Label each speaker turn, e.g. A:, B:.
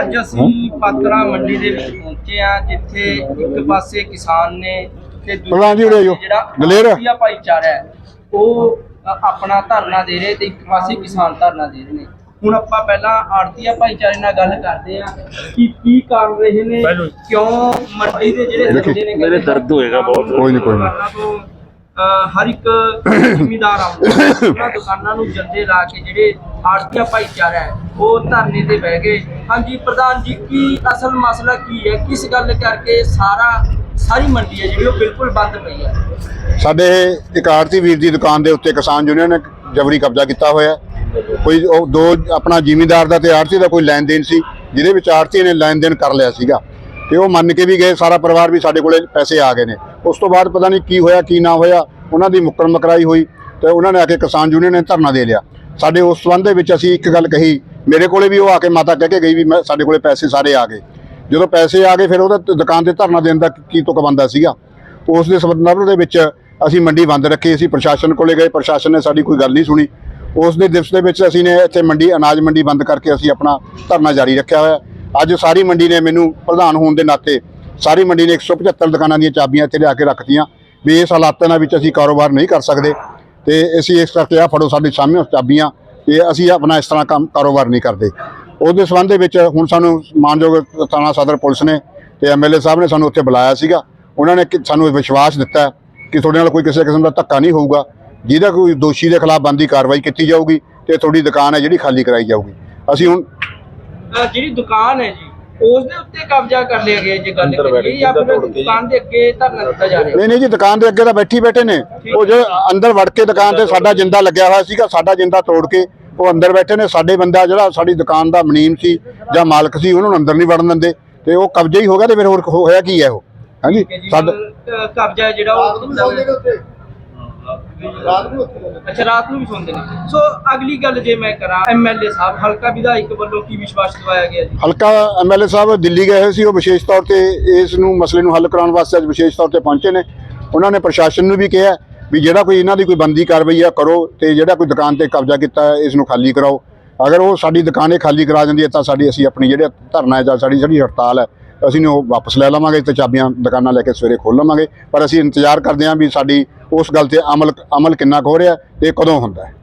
A: ਅੱਜ ਅਸੀਂ ਪਾਤਰਾ ਮੰਡੀ ਦੇ ਵਿੱਚ ਪਹੁੰਚੇ ਆ ਜਿੱਥੇ ਇੱਕ ਪਾਸੇ ਕਿਸਾਨ ਨੇ ਤੇ ਦੂਜੇ
B: ਪ੍ਰਧਾਨ ਜੀ ਉਰੇ ਆਇਓ।
A: ਜਿਹੜਾ ਭਾਈਚਾਰਾ ਹੈ ਉਹ ਆਪਣਾ ਧਰਨਾ ਦੇ ਰਹੇ ਤੇ ਇੱਕ ਪਾਸੇ ਕਿਸਾਨ ਧਰਨਾ ਦੇ ਰਹੇ ਨੇ ਹੁਣ ਆਪਾਂ ਪਹਿਲਾਂ ਆੜਤੀਆ ਭਾਈਚਾਰੇ ਨਾਲ ਗੱਲ ਕਰਦੇ ਆ ਕਿ ਕੀ ਕਰ ਰਹੇ ਨੇ ਕਿਉਂ ਮੰਡੀ ਦੇ ਜਿਹੜੇ
B: ਦੇਖੀ,
A: ਨੇ
C: ਮੇਰੇ ਦਰਦ ਹੋਏਗਾ ਬਹੁਤ।
B: ਕੋਈ ਨੀ, ਕੋਈ ਨੀ।
A: ਹਰ ਇੱਕ ਜ਼ਿਮੀਦਾਰ ਆਉਂਦਾ ਉਹਨਾਂ ਦੁਕਾਨਾਂ ਨੂੰ ਜੰਦੇ ਲਾ ਕੇ ਜਿਹੜੇ ਆੜਤੀਆ ਭਾਈਚਾਰਾ ਹੈ, ਉਹ ਧਰਨੇ ਤੇ ਬਹਿ ਗਏ। ਹਾਂਜੀ, ਪ੍ਰਧਾਨ ਜੀ, ਕੀ ਅਸਲ ਮਸਲਾ ਕੀ ਹੈ? ਕਿਸ ਗੱਲ ਕਰਕੇ ਸਾਰਾ, ਸਾਰੀ ਮੰਡੀ ਹੈ ਜਿਹੜੀ, ਉਹ ਬਿਲਕੁਲ ਬੰਦ ਪਈ ਹੈ?
B: ਸਾਡੇ ਇੱਕ ਆੜਤੀ ਵੀਰ ਦੀ ਦੁਕਾਨ ਦੇ ਉੱਤੇ ਕਿਸਾਨ ਯੂਨੀਅਨ ਨੇ ਜਬਰੀ ਕਬਜ਼ਾ ਕੀਤਾ ਹੋਇਆ ਕੋਈ ਉਹ ਦੋ, ਆਪਣਾ ਜ਼ਿਮੀਂਦਾਰ ਦਾ ਤੇ ਆੜਤੀ ਦਾ ਕੋਈ ਲੈਣ ਦੇਣ ਸੀ, ਜਿਹਦੇ ਵਿੱਚ ਆੜਤੀ ਨੇ ਲੈਣ ਦੇਣ ਕਰ ਲਿਆ ਸੀਗਾ। ਤੇ ਉਹ ਮੰਨ ਕੇ ਵੀ ਗਏ, ਸਾਰਾ ਪਰਿਵਾਰ ਵੀ ਸਾਡੇ ਕੋਲੇ ਪੈਸੇ ਆ ਗਏ ਨੇ। ਉਸ ਤੋਂ ਬਾਅਦ ਪਤਾ ਨਹੀਂ ਕੀ ਹੋਇਆ, ਕੀ ਨਾ ਹੋਇਆ, ਉਹਨਾਂ ਦੀ ਮੁੱਕਰ ਮਕਰਾਈ ਹੋਈ ਤੇ ਉਹਨਾਂ ਨੇ ਆ ਕੇ ਕਿਸਾਨ ਯੂਨੀਅਨ ਨੇ ਧਰਨਾ ਦੇ ਲਿਆ। ਸਾਡੇ ਉਸ ਸੰਬੰਧ ਦੇ ਵਿੱਚ ਅਸੀਂ ਇੱਕ ਗੱਲ ਕਹੀ, ਮੇਰੇ ਕੋਲੇ ਵੀ ਉਹ ਆ ਕੇ ਮਾਤਾ ਕਹਿ ਕੇ ਗਈ ਵੀ ਮੈਂ, ਸਾਡੇ ਕੋਲੇ ਪੈਸੇ ਸਾਰੇ ਆ ਗਏ। ਜਦੋਂ ਪੈਸੇ ਆ ਗਏ, ਫਿਰ ਉਹਦਾ ਦੁਕਾਨ ਤੇ ਧਰਨਾ ਦੇਣ ਦਾ ਕੀ ਤੁਕ ਬੰਦਾ ਸੀਗਾ? ਉਸ ਦੇ ਸੰਬੰਧ ਦੇ ਵਿੱਚ ਅਸੀਂ ਮੰਡੀ ਬੰਦ ਰੱਖੀ, ਅਸੀਂ ਪ੍ਰਸ਼ਾਸਨ ਕੋਲੇ ਗਏ, ਪ੍ਰਸ਼ਾਸਨ ਨੇ ਸਾਡੀ ਕੋਈ ਗੱਲ ਨਹੀਂ ਸੁਣੀ। ਉਸ ਦੇ ਦਿਵਸ ਦੇ ਵਿੱਚ ਅਸੀਂ ਨੇ ਇੱਥੇ ਮੰਡੀ, ਅਨਾਜ ਮੰਡੀ ਬੰਦ ਕਰਕੇ ਅਸੀਂ ਆਪਣਾ ਧਰਨਾ ਜਾਰੀ ਰੱਖਿਆ ਹੋਇਆ। ਅੱਜ ਸਾਰੀ ਮੰਡੀ ਨੇ ਮੈਨੂੰ ਪ੍ਰਧਾਨ ਹੋਣ ਦੇ ਨਾਤੇ ਸਾਰੀ ਮੰਡੀ ਨੇ 175 ਦੁਕਾਨਾਂ ਦੀਆਂ ਚਾਬੀਆਂ ਇੱਥੇ ਲਿਆ ਕੇ ਰੱਖਤੀਆਂ। ਵੀ ਇਸ ਹਾਲਾਤਾਂ ਦੇ ਵਿੱਚ ਅਸੀਂ ਕਾਰੋਬਾਰ ਨਹੀਂ ਕਰ ਸਕਦੇ। ਤੇ ਅਸੀਂ ਇਸ ਕਰਕੇ ਆ ਫੜੋ ਸਾਡੇ ਸਾਹਮਣੇ ਚਾਬੀਆਂ ਤੇ ਅਸੀਂ ਆਪਣਾ ਇਸ ਤਰ੍ਹਾਂ ਕੰਮ ਕਾਰੋਬਾਰ ਨਹੀਂ ਕਰਦੇ। ਉਹਦੇ ਸੰਬੰਧ ਦੇ ਵਿੱਚ ਹੁਣ ਸਾਨੂੰ ਮਾਨਯੋਗ ਥਾਣਾ ਸਦਰ ਪੁਲਿਸ ਨੇ ਤੇ ਐਮਐਲਏ ਸਾਹਿਬ ਨੇ ਸਾਨੂੰ ਉੱਥੇ ਬੁਲਾਇਆ ਸੀਗਾ। ਉਹਨਾਂ ਨੇ ਸਾਨੂੰ ਵਿਸ਼ਵਾਸ ਦਿੱਤਾ ਕਿ ਤੁਹਾਡੇ ਨਾਲ ਕੋਈ ਕਿਸੇ ਕਿਸਮ ਦਾ ਧੱਕਾ ਨਹੀਂ ਹੋਊਗਾ। ਜਿਹਦਾ ਕੋਈ ਦੋਸ਼ੀ ਦੇ ਖਿਲਾਫ ਬੰਦੀ ਕਾਰਵਾਈ ਕੀਤੀ ਜਾਊਗੀ ਤੇ ਤੁਹਾਡੀ ਦੁਕਾਨ ਹੈ ਜਿਹੜੀ ਖਾਲੀ ਕਰਾਈ ਜਾਊਗੀ। ਅਸੀਂ ਹੁਣ
A: ਜਿਹੜੀ ਦੁਕਾਨ ਹੈ ਜੀ ਉਸ ਦੇ ਉੱਤੇ ਕਬਜ਼ਾ ਕਰ ਲਿਆ ਗਿਆ ਜੇ ਗੱਲ ਕਰੀਏ ਜਾਂ। ਫਿਰ ਦੁਕਾਨ ਦੇ ਅੱਗੇ ਧਰਨਾ ਦਿੱਤਾ ਜਾ ਰਿਹਾ।
B: ਨਹੀਂ ਨਹੀਂ ਜੀ ਦੁਕਾਨ ਦੇ ਅੱਗੇ ਤਾਂ ਬੈਠੀ ਬੈਠੇ ਨੇ। ਉਹ ਜੋ ਅੰਦਰ ਵੜ ਕੇ ਦੁਕਾਨ ਤੇ ਸਾਡਾ ਜਿੰਦਾ ਲੱਗਿਆ ਹੋਇਆ ਸੀਗਾ ਸਾਡਾ ਜਿੰਦਾ ਤੋੜ ਕੇ ਉਹ ਅੰਦਰ ਬੈਠੇ ਨੇ। ਸਾਡੇ ਬੰਦਾ ਜਿਹੜਾ ਸਾਡੀ ਦੁਕਾਨ ਦਾ ਮਨੀਮ ਸੀ ਜਾਂ ਮਾਲਕ ਸੀ ਉਹਨੂੰ ਅੰਦਰ ਨਹੀਂ ਵੜਨ ਦਿੰਦੇ। ਤੇ ਉਹ ਕਬਜ਼ਾ ਹੀ ਹੋ ਗਿਆ ਤੇ ਫਿਰ ਹੋਰ ਹੋਇਆ ਕੀ ਹੈ ਉਹ? ਹਾਂਜੀ ਸਾਡਾ
A: ਕਬਜ਼ਾ ਜਿਹੜਾ ਉਹ ਅੱਛਾ ਰਾਤ ਨੂੰ ਵੀ ਸੌਂਦੇ ਨੇ। ਸੋ ਅਗਲੀ ਗੱਲ ਜੇ ਮੈਂ ਕਰਾਂ ਐਮਐਲਏ ਸਾਹਿਬ ਹਲਕਾ ਵਿਧਾਇਕ ਵੱਲੋਂ ਕੀ ਵਿਸ਼ਵਾਸ ਦਿਵਾਇਆ ਗਿਆ ਜੀ?
B: ਹਲਕਾ ਐਮਐਲਏ ਸਾਹਿਬ ਦਿੱਲੀ ਗਏ ਹੋਏ ਸੀ ਉਹ ਵਿਸ਼ੇਸ਼ ਤੌਰ ਤੇ ਇਸ ਨੂੰ ਮਸਲੇ ਨੂੰ ਹੱਲ ਕਰਾਉਣ ਵਾਸਤੇ ਅੱਜ ਵਿਸ਼ੇਸ਼ ਤੌਰ ਤੇ ਪਹੁੰਚੇ ਨੇ। ਉਹਨਾਂ ਨੇ ਪ੍ਰਸ਼ਾਸਨ ਨੂੰ ਵੀ ਕਿਹਾ ਵੀ ਜਿਹੜਾ ਕੋਈ ਇਹਨਾਂ ਦੀ ਕੋਈ ਬੰਦੀ ਕਾਰਵਾਈ ਆ ਕਰੋ ਤੇ ਜਿਹੜਾ ਕੋਈ ਦੁਕਾਨ ਤੇ ਕਬਜ਼ਾ ਕੀਤਾ ਹੈ ਇਸ ਨੂੰ ਖਾਲੀ ਕਰਾਓ। ਅਗਰ ਉਹ ਸਾਡੀ ਦੁਕਾਨੇ ਖਾਲੀ ਕਰਾ ਦਿੰਦੀ ਹੈ ਤਾਂ ਸਾਡੀ ਅਸੀਂ ਆਪਣੀ ਜਿਹੜੇ ਧਰਨਾ ਹੈ ਜਾਂ ਸਾਡੀ ਜਿਹੜੀ ਹੜਤਾਲ ਹੈ ਅਸੀਂ ਉਹ ਵਾਪਸ ਲੈ ਲਵਾਂਗੇ ਤੇ ਚਾਬੀਆਂ ਦੁਕਾਨਾਂ ਲੈ ਕੇ ਸਵੇਰੇ ਖੋਲ ਲਵਾਂਗੇ। ਪਰ ਅਸੀਂ ਇੰਤਜ਼ਾਰ ਕਰਦੇ ਹਾਂ ਵੀ ਸਾਡੀ ਉਸ ਗੱਲ ਤੇ ਅਮਲ ਅਮਲ ਕਿੰਨਾ ਕੁ ਹੋ ਰਿਹਾ ਤੇ ਕਦੋਂ ਹੁੰਦਾ ਹੈ?